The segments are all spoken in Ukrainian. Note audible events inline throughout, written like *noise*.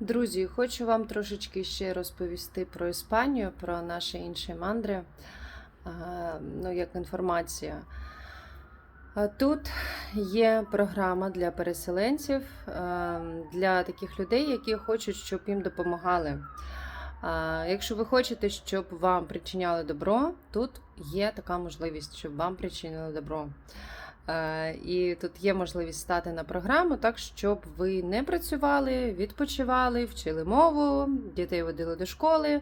Друзі, хочу вам трошечки ще розповісти про Іспанію, про наші інші мандри, ну, як інформація. Тут є програма для переселенців, для таких людей, які хочуть, щоб їм допомагали. Якщо ви хочете, щоб вам причиняли добро, тут є така можливість, щоб вам причинили добро. Е, І тут є можливість стати на програму, так щоб ви не працювали, відпочивали, вчили мову, дітей водили до школи,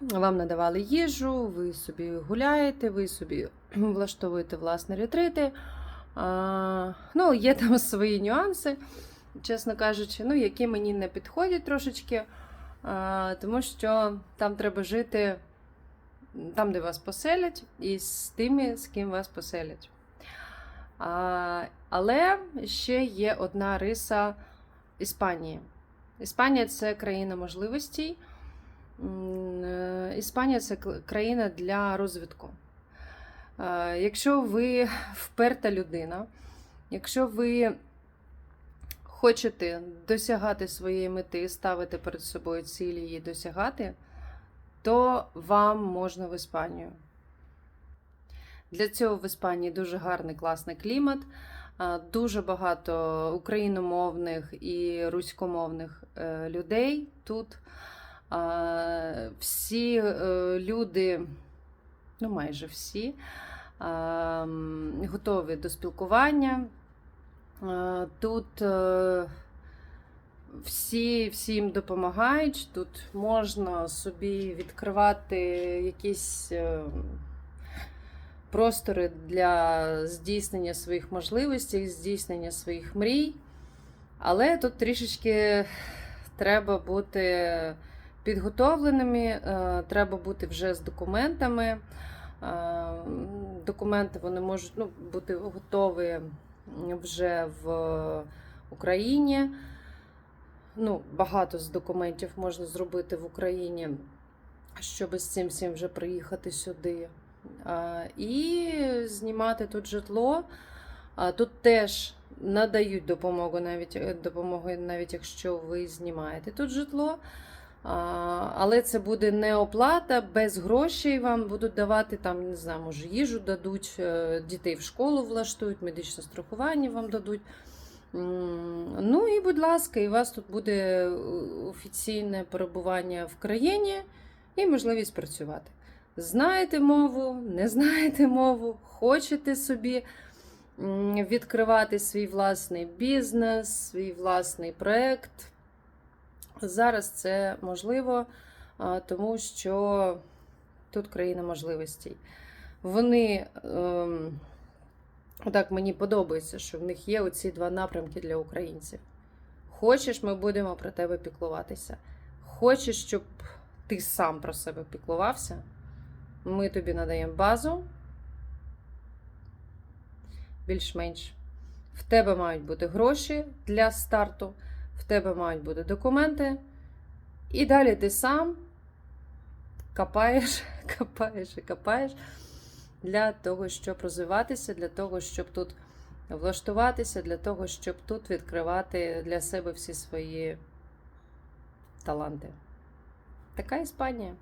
вам надавали їжу, ви собі гуляєте, ви собі *clears throat* влаштовуєте власні ретрити. Ну, є там *laughs* свої нюанси, чесно кажучи, ну, які мені не підходять трошечки, тому що там треба жити там, де вас поселять, і з тими, з ким вас поселять. Але ще є одна риса Іспанії. Іспанія це країна можливостей. Е, Іспанія це країна для розвитку. Якщо ви вперта людина, якщо ви хочете досягати своєї мети, ставити перед собою цілі її досягати, то вам можна в Іспанію. Для цього в Іспанії дуже гарний класний клімат, дуже багато україномовних і руськомовних е, людей тут. Всі е, люди, ну майже всі, готові до спілкування. Тут е, всі всім допомагають. Тут можна собі відкривати якісь простори для здійснення своїх можливостей, здійснення своїх мрій. Але тут трішечки треба бути підготовленими, е, треба бути вже з документами. Е, Документи вони можуть ну, бути готові вже в Україні. Ну, багато з документів можна зробити в Україні, щоб з цим всім вже приїхати сюди. І знімати тут житло. Тут теж надають допомогу, навіть е, допомогу, навіть якщо ви знімаєте тут житло. Але це буде не оплата, без грошей вам будуть давати там, не знаю, може, їжу дадуть, е, дітей в школу влаштують, медичне страхування вам дадуть. Ну і, будь ласка, і у вас тут буде е, офіційне перебування в країні і можливість працювати. Знаєте мову, не *laughs* знаєте мову, хочете собі відкривати свій власний бізнес, свій власний проект. Зараз це можливо, тому що тут країна можливостей. Вони. ем, Так, мені подобається, що в них є оці два напрямки для українців. Хочеш, ми будемо про тебе піклуватися. Хочеш, щоб ти сам про себе піклувався, ми тобі надаємо базу. Більш-менш. В тебе мають бути гроші для старту, в тебе мають бути документи. І далі ти сам копаєш, *laughs* копаєш і копаєш для того, щоб розвиватися, для того, щоб тут влаштуватися, для того, щоб тут відкривати для себе всі свої таланти. Така Іспанія.